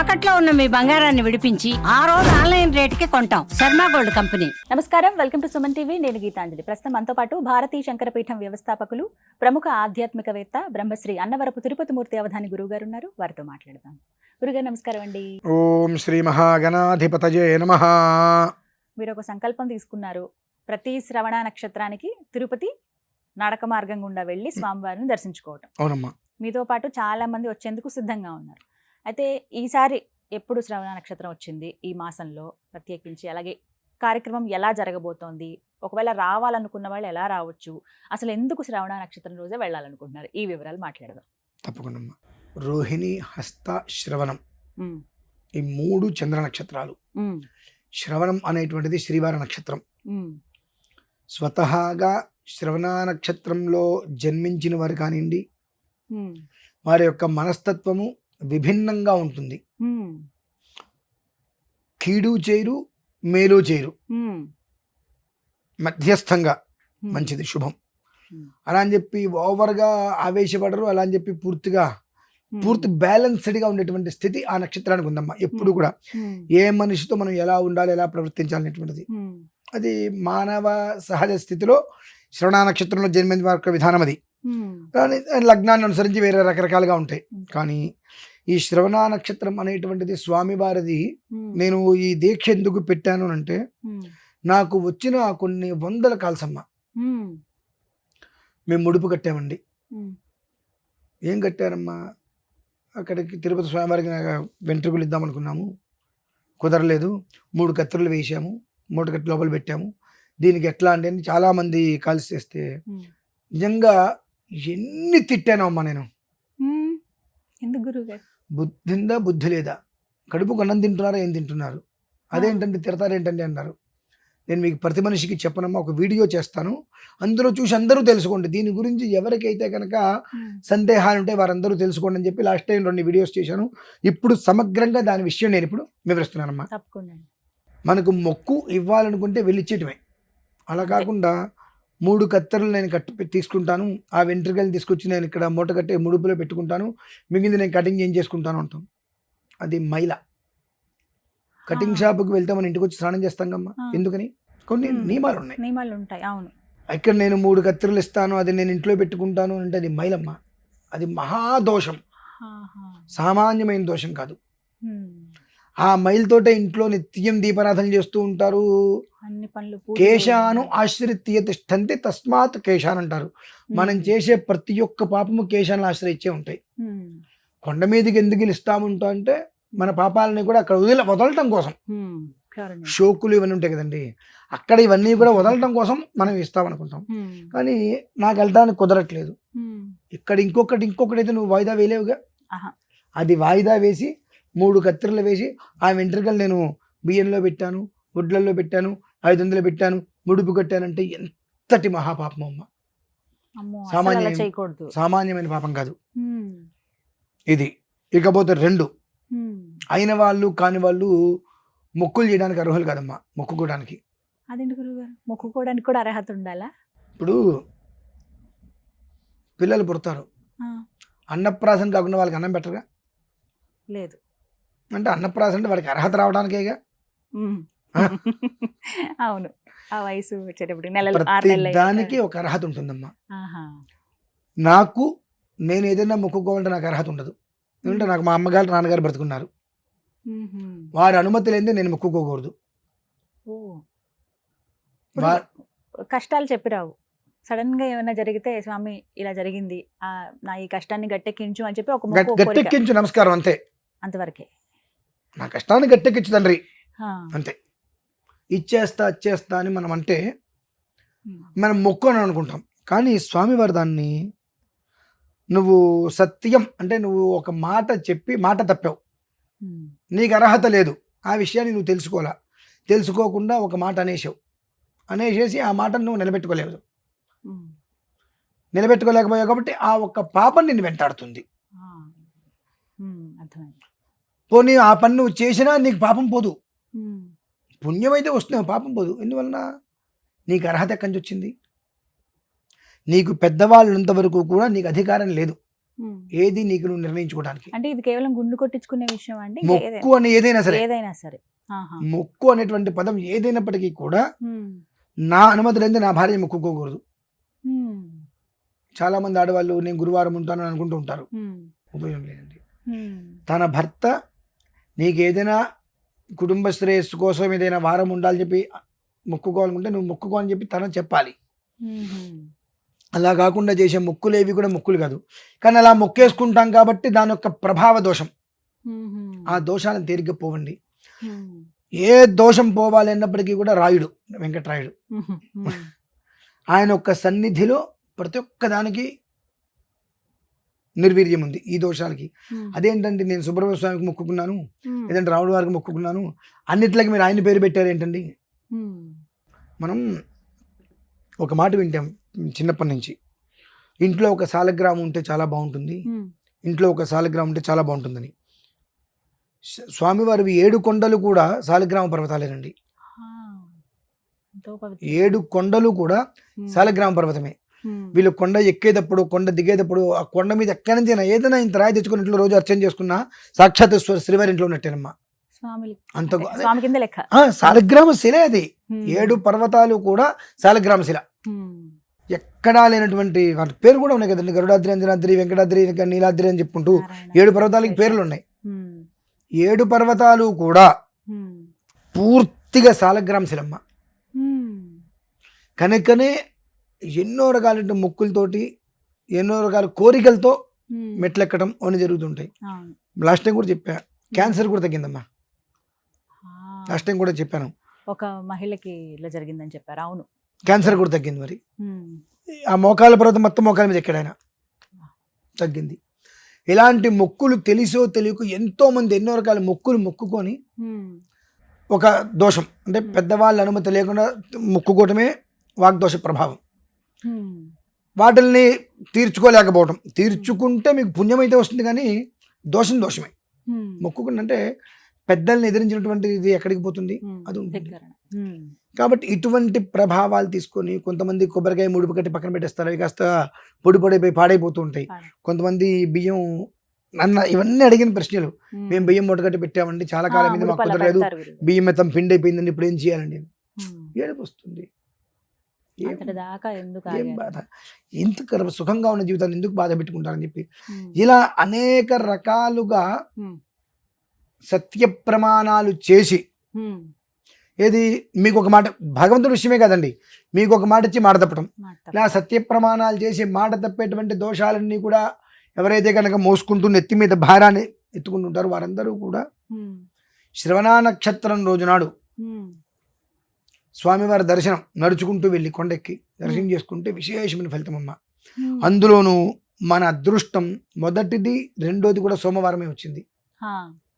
తాకట్లో ఉన్న మీ బంగారాన్ని విడిపించి ఆ రోజు ఆన్లైన్ రేటుకి కొంటాం. Sharma gold company. నమస్కారం. Welcome to Suman TV. నేను గీతాంజలి. ప్రస్తుతం మనతో పాటు భారతీయ శంకరపీఠం వ్యవస్థాపకులు ప్రముఖ ఆధ్యాత్మికవేత్త బ్రహ్మశ్రీ అన్నవరపు తిరుపతిమూర్తి అవధాని గురువు గారు ఉన్నారు. వారితో మాట్లాడదాం. గురుగారు నమస్కారం అండి. ఓం శ్రీ మహాగణాధిపతయే నమ. మీరు ఒక సంకల్పం తీసుకున్నారు. ప్రతి శ్రవణ నక్షత్రానికి తిరుపతి నడక మార్గం గుండా వెళ్ళి స్వామివారిని దర్శించుకోవటం. అవునమ్మా. మీతో పాటు చాలా మంది వచ్చేందుకు సిద్ధంగా ఉన్నారు. అయితే ఈసారి ఎప్పుడు శ్రవణ నక్షత్రం వచ్చింది ఈ మాసంలో ప్రత్యేకించి? అలాగే కార్యక్రమం ఎలా జరగబోతోంది? ఒకవేళ రావాలనుకున్న వాళ్ళు ఎలా రావచ్చు? అసలు ఎందుకు శ్రవణ నక్షత్రం రోజే వెళ్ళాలనుకుంటున్నారు? ఈ వివరాలు మాట్లాడదాం. తప్పకుండా రోహిణి హస్త శ్రవణం ఈ మూడు చంద్ర నక్షత్రాలు. శ్రవణం అనేటువంటిది శ్రీవార నక్షత్రం. స్వతహాగా శ్రవణ నక్షత్రంలో జన్మించిన వారు కానివ్వండి వారి యొక్క మనస్తత్వము విభిన్నంగా ఉంటుంది. కీడు చేరు మేలు చేరు. మధ్యస్థంగా మంచిది శుభం. అలా అని చెప్పి ఓవర్గా ఆవేశపడరు అలా అని చెప్పి పూర్తిగా పూర్తి బ్యాలెన్స్డ్గా ఉండేటువంటి స్థితి ఆ నక్షత్రానికి ఉందమ్మా. ఎప్పుడు. కూడా. ఏ మనిషితో మనం ఎలా ఉండాలి ఎలా ప్రవర్తించాలి అనేటువంటిది ఉమ్, అది మానవ సహజ స్థితిలో శ్రవణ నక్షత్రంలో జన్మించిన యొక్క విధానం అది. లగ్నాన్ని అనుసరించి వేరే రకరకాలుగా ఉంటాయి. కానీ ఈ శ్రవణ నక్షత్రం అనేటువంటిది స్వామివారిది నేను ఈ దీక్ష ఎందుకు పెట్టాను అంటే నాకు వచ్చిన కొన్ని వందల కాల్సమ్మ. మేము. ముడుపు కట్టామండి. ఏం కట్టారమ్మా? అక్కడికి తిరుపతి స్వామివారికి వెంట్రుకలు ఇద్దామనుకున్నాము కుదరలేదు. మూడు కత్తులు వేసాము మూడు కత్తి లోపల పెట్టాము. దీనికి ఎట్లా అంటే అని చాలామంది కాల్స్ చేస్తే. నిజంగా ఎన్ని తిట్టాను అమ్మా నేను. ఎందుకు గురువు గారు బుద్ధిందా బుద్ధి లేదా? కడుపుకు అన్నం తింటున్నారా ఏం తింటున్నారు? అదేంటంటే తిడతారేంటండి అన్నారు. నేను మీకు ప్రతి మనిషికి చెప్పనమ్మా ఒక వీడియో చేస్తాను. అందులో చూసి అందరూ తెలుసుకోండి. దీని గురించి ఎవరికైతే కనుక సందేహాలు ఉంటే వారందరూ తెలుసుకోండి అని చెప్పి లాస్ట్ టైం రెండు వీడియోస్ చేశాను. ఇప్పుడు సమగ్రంగా దాని విషయం నేను ఇప్పుడు వివరిస్తున్నానమ్మా. మనకు మొక్కు ఇవ్వాలనుకుంటే వెళ్ళిచ్చేయటమే. అలా కాకుండా మూడు కత్తెరలు నేను కట్టి తీసుకుంటాను. ఆ వెంట్రుకలు తీసుకొచ్చి నేను ఇక్కడ మూట కట్టి ముడుపులో పెట్టుకుంటాను. మిగిలింది నేను కటింగ్ ఏం చేసుకుంటాను అంటాం అది మైల. కటింగ్. షాప్కి వెళ్తే మన ఇంటికి వచ్చి స్నానం చేస్తాం కమ్మా. ఎందుకని? కొన్ని. నియమాలు ఉన్నాయి. నియమాలు ఉంటాయి అవును. ఇక్కడ నేను మూడు కత్తెరలు ఇస్తాను. అది నేను ఇంట్లో పెట్టుకుంటాను అంటే అది మైలమ్మ. అది మహాదోషం. సామాన్యమైన దోషం కాదు. ఆ మైల్తోటే ఇంట్లో నిత్యం దీపారాధన చేస్తూ ఉంటారు అన్ని పనులు కేశాను చేయాలి. ఆశ్రిత్య తిష్టంతి తస్మాత్ కేశాన్ అంటారు మనం. చేసే ప్రతి ఒక్క పాపము కేశాలను ఆశ్రయించే ఉంటాయి. కొండ మీదకి ఎందుకు ఇస్తాముంటా అంటే మన పాపాలని కూడా అక్కడ వదిల వదలటం కోసం. షోకులు ఇవన్నీ ఉంటాయి కదండి అక్కడ ఇవన్నీ కూడా వదలటం కోసం మనం ఇస్తామనుకుంటాం ఉమ్. కానీ నాకు వెళ్ళడానికి కుదరట్లేదు. ఇక్కడ ఇంకొకటి ఇంకొకటి అయితే నువ్వు వాయిదా వేయలేవుగా. అది వాయిదా వేసి మూడు కత్తెరలు వేసి ఆ వెంట్రుకలు నేను బియ్యంలో పెట్టాను గుడ్లలో పెట్టాను ఐదు వందలు పెట్టాను ముడుపు కట్టానంటే ఎంతటి మహాపాపం అమ్మ. సామాన్యం- సామాన్యమైన పాపం కాదు. ఇది. ఇకపోతే రెండు. అయిన వాళ్ళు కాని వాళ్ళు మొక్కులు చేయడానికి అర్హులు కాదమ్మా మొక్కుకోవడానికి. మొక్కుకోవడానికి కూడా అర్హత ఉండాలా? ఇప్పుడు పిల్లలు పుడతారు. అన్నప్రాసన కాకుండా వాళ్ళకి అన్నం పెట్టరుగా? లేదు. అంటే అన్నప్రాసన అంటే వాడికి అర్హత రావడానికేగా. అవును. ఆ వయసు వచ్చేటప్పుడు నెలలు. దానికి ఒక అర్హత ఉంటుందమ్మా. నాకు నేను ఏదైనా మొక్కుకోవాలంటే నాకు అర్హత ఉండదు. ఎందుకంటే నాకు మా అమ్మగారు నాన్నగారు బ్రతుకున్నారు. వారి అనుమతి లేనిదే నేను మొక్కుకోకూడదు. కష్టాలు చెప్పిరావు. సడన్గా ఏమైనా జరిగితే స్వామి ఇలా జరిగింది. నా ఈ కష్టాన్ని గట్టెక్కించు అని చెప్పి ఒక. గట్టెక్కించు నమస్కారం అంతే. అంతవరకే. నా కష్టాన్ని గట్టెక్కించు తండ్రి. అంతే. ఇచ్చేస్తా ఇచ్చేస్తా అని మనం అంటే. మనం మొక్కు అని అనుకుంటాం. కానీ స్వామివారు దాన్ని నువ్వు సత్యం అంటే నువ్వు ఒక మాట చెప్పి మాట తప్పావు. నీకు అర్హత లేదు. ఆ విషయాన్ని నువ్వు తెలుసుకోవాలా? తెలుసుకోకుండా ఒక మాట అనేసావు. అనేసేసి ఆ మాటను నువ్వు నిలబెట్టుకోలేవు. ఉమ్. నిలబెట్టుకోలేకపోయావు కాబట్టి ఆ ఒక్క పాపం నిన్ను వెంటాడుతుంది. అర్థమైంది. పోనీ ఆ పని నువ్వు చేసినా నీకు పాపం పోదు. పుణ్యం అయితే వస్తుంది పాపం పోదు ఎందువలన నీకు అర్హత ఎక్కడి నుంచి వచ్చింది నీకు పెద్దవాళ్ళు ఉన్నంత వరకు కూడా నీకు అధికారం లేదు. ఏది నీకు నువ్వు నిర్ణయించుకోవడానికి అంటే ఇది కేవలం గుండు కొట్టించుకునే విషయం అండి మొక్కు అని ఏదైనా సరే ఏదైనా సరే. మొక్కు అనేటువంటి పదం ఏదైనప్పటికీ కూడా. నా అనుమతి లేని నా భార్య మొక్కుకోకూడదు. చాలా మంది ఆడవాళ్ళు నేను గురువారం ఉంటాను అని అనుకుంటూ ఉంటారు. ఉపయోగం లేదండి. తన భర్త నీకు ఏదైనా కుటుంబ శ్రేయస్సు కోసం ఏదైనా వారం ఉండాలని చెప్పి మొక్కుకోవాలనుకుంటే నువ్వు మొక్కుకో అని చెప్పి తన చెప్పాలి. అలా కాకుండా చేసే మొక్కులు ఏవి కూడా మొక్కులు కాదు కానీ అలా మొక్కేసుకుంటాం కాబట్టి దాని యొక్క ప్రభావ దోషం. ఆ దోషాలను తేలిగ్గా పోవండి. ఏ దోషం పోవాలి అన్నప్పటికీ కూడా రాయుడు వెంకటరాయుడు. ఆయన యొక్క సన్నిధిలో ప్రతి ఒక్క దానికి నిర్వీర్యం ఉంది ఈ దోషాలకి. అదేంటంటే నేను సుబ్రహ్మణ్య స్వామికి మొక్కుకున్నాను. లేదంటే రాముడు వారికి మొక్కుకున్నాను అన్నిట్లకి మీరు ఆయన పేరు పెట్టారు ఏంటండి. మనం ఒక మాట వింటాం చిన్నప్పటి నుంచి ఇంట్లో ఒక సాలగ్రామం ఉంటే చాలా బాగుంటుంది. ఇంట్లో ఒక సాలగ్రామం ఉంటే చాలా బాగుంటుందని స్వ- స్వామివారివి ఏడు కొండలు కూడా సాలగ్రామ పర్వతాలేనండి. ఏడు కొండలు కూడా. సాలగ్రామ పర్వతమే. వీళ్ళు కొండ ఎక్కేటప్పుడు కొండ దిగేటప్పుడు ఆ కొండ మీద ఎక్కడి నుంచి అయినా ఏదైనా ఇంత రాయి తెచ్చుకుని ఇంట్లో రోజు అర్చన చేసుకున్నా సాక్షాత్ శ్రీవారి ఇంట్లో ఉన్నట్టేనమ్మా అంత సాలగ్రామ శిలే అది. ఏడు పర్వతాలు కూడా సాలగ్రామ శిల. ఎక్కడా లేనటువంటి వాటి పేరు కూడా ఉన్నాయి కదండి గరుడాద్రి అంజనాద్రి వెంకటాద్రి నీలాద్రి అని చెప్పుకుంటూ. ఏడు పర్వతాలకి పేర్లు ఉన్నాయి. ఏడు పర్వతాలు కూడా. పూర్తిగా సాలగ్రామ శిలమ్మ. కనుకనే ఎన్నో రకాల మొక్కులతోటి ఎన్నో రకాల కోరికలతో. మెట్లెక్కడం అని జరుగుతుంటాయి. లాస్ట్ టైం కూడా చెప్పా. క్యాన్సర్ కూడా తగ్గిందమ్మా. లాస్ట్ టైం కూడా చెప్పాను. ఒక మహిళకి ఇలా జరిగిందని చెప్పారు. అవును. క్యాన్సర్ కూడా తగ్గింది మరి. ఆ మోకాల పర్వతం మొత్తం మోకాల మీద ఎక్కడైనా తగ్గింది. ఇలాంటి మొక్కులు తెలిసో తెలియకో ఎంతో మంది ఎన్నో రకాల మొక్కులు మొక్కుకొని. ఒక దోషం. అంటే పెద్దవాళ్ళ అనుమతి లేకుండా మొక్కుకోవటమే వాగ్దోష ప్రభావం. వాటిల్ని తీర్చుకోలేకపోవటం తీర్చుకుంటే మీకు పుణ్యం అయితే వస్తుంది కానీ దోషం దోషమే. మొక్కుకుంటే పెద్దల్ని ఎదిరించినటువంటి ఇది ఎక్కడికి పోతుంది. అది ఉంటుంది. కాబట్టి ఇటువంటి ప్రభావాలు తీసుకొని కొంతమంది కొబ్బరికాయ ముడుపు కట్టి పక్కన పెట్టేస్తారు అవి కాస్త పొడి పొడిపోయి పాడైపోతూ ఉంటాయి. కొంతమంది బియ్యం నన్న ఇవన్నీ అడిగిన ప్రశ్నలు. మేము బియ్యం మూట కట్టి పెట్టామండి చాలా కాలం మీద మాకు కుదరలేదు. బియ్యం మొత్తం పిండి అయిపోయిందండి ఇప్పుడు ఏం చేయాలండి. ఏడుపు వస్తుంది అంతటి దాకా ఎందుకు ఏం ఆగారు? బాధ ఎందుకు సుఖంగా ఉన్న జీవితాన్ని ఎందుకు బాధ పెట్టుకుంటారని చెప్పి. ఇలా అనేక రకాలుగా. సత్య ప్రమాణాలు చేసి. ఏది మీకు ఒక మాట భగవంతుడి విషయమే కదండి మీకు ఒక మాట ఇచ్చి మాట తప్పటం ఇలా సత్య ప్రమాణాలు చేసి మాట తప్పేటువంటి దోషాలన్నీ కూడా ఎవరైతే కనుక మోసుకుంటూ నెత్తి మీద భారాన్ని ఎత్తుకుంటుంటారో వారందరూ కూడా. శ్రవణా నక్షత్రం రోజునాడు. స్వామివారి దర్శనం నడుచుకుంటూ వెళ్ళి కొండెక్కి దర్శనం చేసుకుంటే విశేషమైన ఫలితం అమ్మ. అందులోనూ మన అదృష్టం మొదటిది రెండోది కూడా సోమవారమే వచ్చింది ఆ,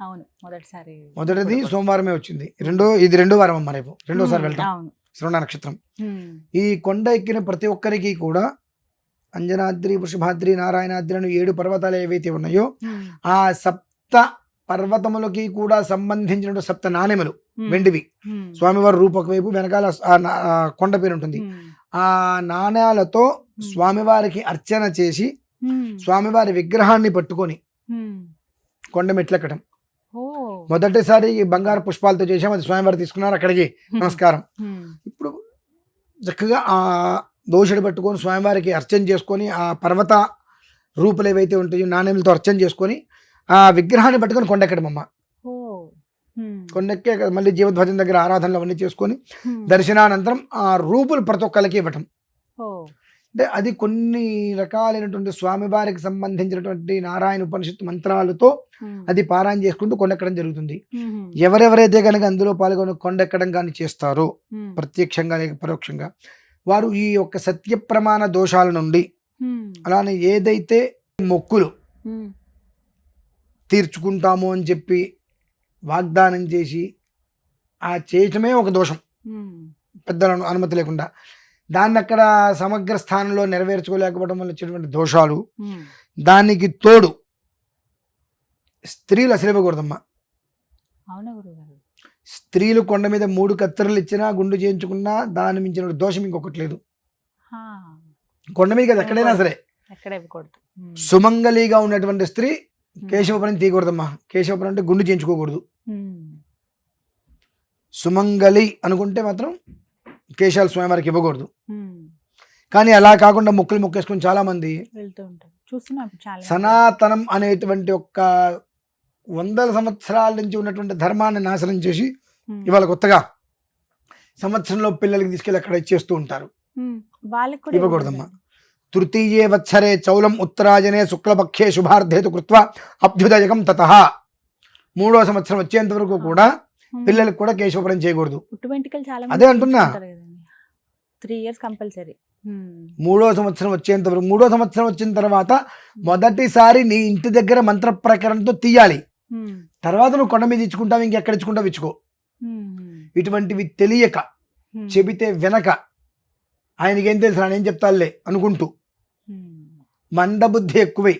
అవును మొదటిసారి మొదటిది సోమవారమే వచ్చింది రెండో ఇది రెండో వారం అమ్మ రేపు రెండోసారి. వెళ్తాం శ్రవణ నక్షత్రం. ఈ కొండ ఎక్కిన ప్రతి ఒక్కరికి కూడా అంజనాద్రి వృషభాద్రి నారాయణాద్రి అని ఏడు పర్వతాలు ఏవైతే ఉన్నాయో. ఆ సప్త పర్వతములకి కూడా సంబంధించిన సప్త నాణెములు ఉమ్. వెండివి. స్వామివారి రూపక వైపు వెనకాల కొండ పేరు ఉంటుంది. ఆ నాణ్యాలతో స్వామివారికి అర్చన చేసి. స్వామివారి విగ్రహాన్ని పట్టుకొని. కొండ మెట్లెక్కడం ఓ మొదటిసారి ఈ బంగారు పుష్పాలతో చేసాం అది స్వామివారు తీసుకున్నారు అక్కడికి నమస్కారం. ఇప్పుడు చక్కగా ఆ దోషుడు పట్టుకొని స్వామివారికి అర్చన చేసుకొని ఆ పర్వత రూపులు ఏవైతే ఉంటాయో నాణ్యములతో అర్చన చేసుకొని ఆ విగ్రహాన్ని పట్టుకొని కొండెక్కడం అమ్మ ఓ ఉమ్. కొండెక్కే మళ్ళీ జీవధ్వజం దగ్గర ఆరాధనలు అవన్నీ చేసుకొని. దర్శనానంతరం ఆ రూపులు ప్రతి ఒక్కరికి ఇవ్వటం అంటే అది కొన్ని రకాలైనటువంటి స్వామివారికి సంబంధించినటువంటి నారాయణ ఉపనిషత్తు మంత్రాలతో. అది పారాయణ చేసుకుంటూ కొండెక్కడం జరుగుతుంది. ఎవరెవరైతే కనుక అందులో పాల్గొని కొండెక్కడం కానీ చేస్తారో. ప్రత్యక్షంగా లేక పరోక్షంగా వారు ఈ యొక్క సత్య ప్రమాణ దోషాల నుండి. అలానే ఏదైతే మొక్కులు. తీర్చుకుంటాము అని చెప్పి వాగ్దానం చేసి ఆ చేయటమే ఒక దోషం ఉమ్. పెద్దల అను- అనుమతి లేకుండా దాన్ని అక్కడ సమగ్ర స్థానంలో నెరవేర్చుకోలేకపోవడం వల్ల వచ్చేటువంటి దోషాలు. దానికి తోడు స్త్రీలు అసలు ఇవ్వకూడదమ్మా స్త్రీలు కొండ మీద మూడు కత్తెరలు ఇచ్చినా గుండు చేయించుకున్నా దాని మించిన దోషం ఇంకొకటి లేదు. కొండ మీద కదా ఎక్కడైనా సరే. సుమంగళిగా ఉన్నటువంటి స్త్రీ కేశవపురం తీయకూడదమ్మా. కేశవపురం అంటే గుండు చేయించుకోకూడదు. సుమంగళి అనుకుంటే మాత్రం కేశాల స్వయంవారికి ఇవ్వకూడదు. కానీ అలా కాకుండా ముక్కలు ముక్కేసుకుని చాలా మంది. సనాతనం అనేటువంటి ఒక్క వందల సంవత్సరాల నుంచి ఉన్నటువంటి ధర్మాన్ని నాశనం చేసి. ఇవాళ కొత్తగా సంవత్సరంలో పిల్లలకి తీసుకెళ్ళి అక్కడ ఇచ్చేస్తూ ఉంటారు. ఇవ్వకూడదమ్మా. తృతీయే వత్సరే చౌలం ఉత్తరాజనే శుక్లపక్షే శుభార్థేతు కృత్వ అభ్యుదయకం తత మూడో సంవత్సరం వచ్చేంత వరకు కూడా. పిల్లలకు కూడా కేశవపురం చేయకూడదు. అదే అంటున్నా. త్రీ ఇయర్స్ కంపల్సరీ మూడో సంవత్సరం వచ్చేంత వరకు మూడో సంవత్సరం వచ్చిన తర్వాత మొదటిసారి నీ ఇంటి దగ్గర మంత్ర ప్రకరణతో తీయాలి తర్వాత నువ్వు కొండ మీద ఇచ్చుకుంటావు ఇంకెక్కడ ఇచ్చుకుంటావు ఇచ్చుకో. ఇటువంటివి తెలియక చెబితే వినక. ఆయనకేం తెలుసు ఆయన ఏం చెప్తాలే అనుకుంటూ. మందబుద్ధి ఎక్కువై.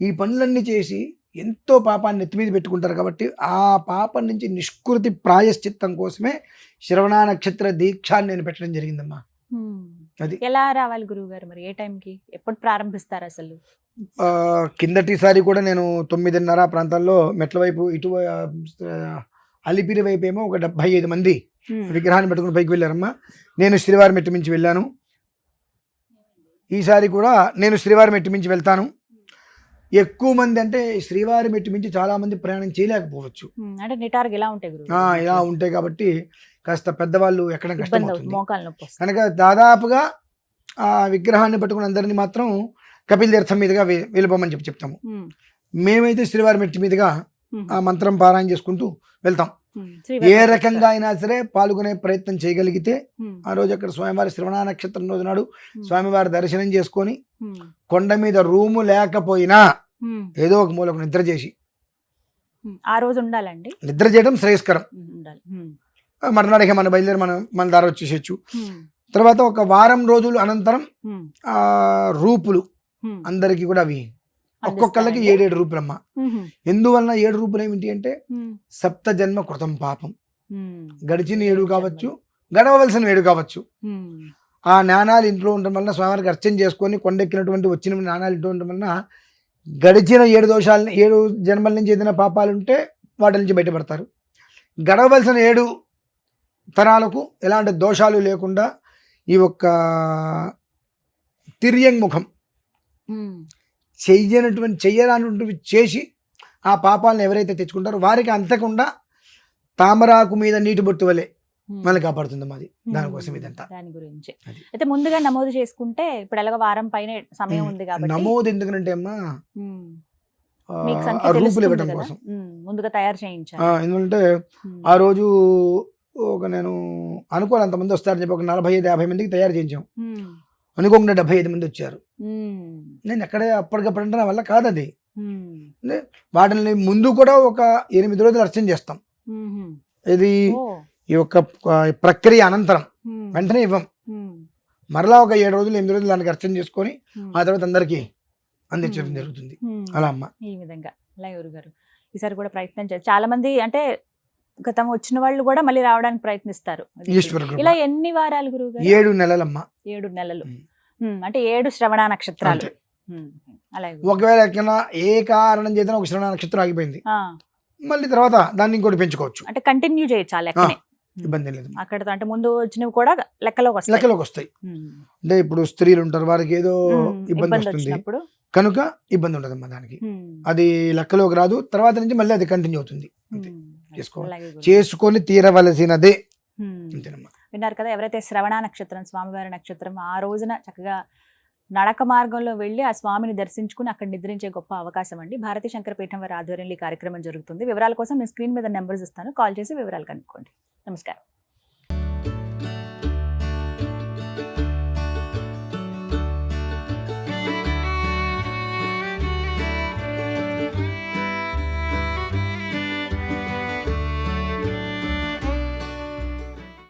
ఈ పనులన్నీ చేసి ఎంతో పాపాన్ని నెత్తి మీద పెట్టుకుంటారు కాబట్టి ఆ పాపం నుంచి నిష్కృతి ప్రాయశ్చిత్తం కోసమే శ్రవణ నక్షత్ర దీక్షాన్ని నేను పెట్టడం జరిగిందమ్మా. అది. ఎలా రావాలి గురువు గారు మరి? ఏ టైంకి? ఎప్పుడు ప్రారంభిస్తారు అసలు? కిందటిసారి కూడా నేను తొమ్మిదిన్నర ప్రాంతాల్లో మెట్ల వైపు ఇటు అలిపిరి వైపు ఏమో ఒక డెబ్బై ఐదు మంది విగ్రహాన్ని పెట్టుకుని పైకి వెళ్ళారమ్మా. నేను శ్రీవారి మెట్టు మించి వెళ్ళాను. ఈసారి కూడా నేను శ్రీవారి మెట్టు మించి వెళ్తాను. ఎక్కువ మంది అంటే శ్రీవారి మెట్టు మించి చాలా మంది ప్రయాణం చేయలేకపోవచ్చు. అంటే నిటారుగా ఉంటాయి ఇలా ఉంటాయి కాబట్టి కాస్త పెద్దవాళ్ళు ఎక్కడ కష్టం కనుక దాదాపుగా ఆ విగ్రహాన్ని పట్టుకుని అందరినీ మాత్రం కపిల్ తీర్థం మీదుగా వెళ్ళిపోమని చెప్పి చెప్తాము. మేమైతే శ్రీవారి మెట్టు మీదుగా ఆ మంత్రం పారాయణ చేసుకుంటూ వెళ్తాం. ఏ రకంగా అయినా సరే పాల్గొనే ప్రయత్నం చేయగలిగితే ఆ రోజు అక్కడ స్వామివారి శ్రవణ నక్షత్రం రోజు నాడు స్వామివారి దర్శనం చేసుకొని కొండ మీద రూము లేకపోయినా ఏదో ఒక మూలకు నిద్ర చేసి. ఆ రోజు ఉండాలండి? నిద్ర చేయడం శ్రేయస్కరం. మరునాడికి మన బయలుదేరి మనం మన దారి వచ్చేసేయచ్చు. ఉమ్, తర్వాత ఒక వారం రోజులు అనంతరం రూపులు. అందరికీ కూడా అవి ఒక్కొక్కళ్ళకి? ఏడేడు రూపులమ్మ. ఉహుం, ఎందువలన ఏడు రూపులు ఏమిటి అంటే సప్త జన్మ కృతం పాపం. గడిచిన ఏడు కావచ్చు గడవలసిన ఏడు కావచ్చు. ఆ నాణాలు ఇంట్లో ఉండడం వలన స్వామివారికి అర్చన చేసుకొని కొండెక్కినటువంటి వచ్చిన నాణాలు ఇంట్లో ఉండడం వలన గడిచిన ఏడు దోషాలని ఏడు జన్మల నుంచి ఏదైనా పాపాలు ఉంటే వాటి నుంచి బయటపడతారు. గడవలసిన ఏడు తరాలకు ఎలాంటి దోషాలు లేకుండా ఈ ఒక్క తిర్యంగ్ ముఖం ఉమ్, చెయ్యనటువంటి చెయ్యరానటువంటివి చేసి ఆ పాపాలను ఎవరైతే తెచ్చుకుంటారో వారికి అంతకుండా తామరాకు మీద నీటి బొట్టు వలె. మనల్ని కాపాడుతుంది మాది. దానికోసం ఇదంతా. దాని గురించి. అయితే ముందుగా నమోదు చేసుకుంటే ఇప్పుడు ఎలాగో వారం పైన సమయం ఉంది కాబట్టి. నమోదు ఎందుకంటే అమ్మా రూపులు ఇవ్వడం కోసం. ముందుగా తయారు చేయించాలి. ఆ, ఎందుకంటే ఆ రోజు ఒక నేను అనుకోవాలి అంతమంది వస్తారని చెప్పి ఒక నలభై ఐదు యాభై మందికి తయారు చేయించాం. అనుకోకుండా డెబ్బై ఐదు మంది వచ్చారు. నేను ఎక్కడే అప్పటికప్పుడు అంటే నా వల్ల కాదు అది వాటిని ముందు కూడా ఒక ఎనిమిది రోజులు అర్చన చేస్తాం. ఇది ఈ యొక్క ప్రక్రియ అనంతరం. వెంటనే ఇవ్వం. మరలా ఒక ఏడు రోజులు ఎనిమిది రోజులు దానికి అర్చన చేసుకొని ఆ తర్వాత అందరికీ అందించడం. జరుగుతుంది. అలా అమ్మ. ఈ విధంగా. అలా గారు ఈసారి కూడా ప్రయత్నం చేస్తారు చాలా మంది అంటే గతం వచ్చిన వాళ్ళు కూడా మళ్ళీ రావడానికి ప్రయత్నిస్తారు. ఇలా ఎన్ని వారాలు గురువు గారు? ఏడు నెలలమ్మ. ఏడు నెలలు. అంటే ఏడు శ్రవణ నక్షత్రాలు. ఒకవేళ ఏ కారణం చేతన ఒక శ్రవణ నక్షత్రం ఆగిపోయింది. మళ్ళీ తర్వాత దాన్ని ఇంకోటి పెంచుకోవచ్చు. అంటే కంటిన్యూ చేయొచ్చు ఇబ్బంది లేదు. అక్కడతో అంటే ముందు వచ్చినవి కూడా లెక్కలోకి వస్తాయి. లెక్కలోకి వస్తాయి. అంటే ఇప్పుడు స్త్రీలు ఉంటారు వారికి ఏదో ఇబ్బంది వస్తుంది. కనుక ఇబ్బంది ఉండదమ్మా దానికి. ఉమ్, అది లెక్కలోకి రాదు తర్వాత నుంచి మళ్ళీ అది కంటిన్యూ అవుతుంది. చేసుకోవాలి. చేసుకొని తీరవలసినదే విన్నారు కదా ఎవరైతే శ్రవణ నక్షత్రం స్వామివారి నక్షత్రం ఆ రోజున చక్కగా నడక మార్గంలో వెళ్ళి ఆ స్వామిని దర్శించుకుని అక్కడ నిద్రించే గొప్ప అవకాశం అండి. భారతీ శంకరపీఠం వారి ఆధ్వర్యంలో ఈ కార్యక్రమం జరుగుతుంది. వివరాల కోసం నేను స్క్రీన్ మీద నెంబర్స్ ఇస్తాను. కాల్ చేసి వివరాలు కనుక్కోండి. నమస్కారం.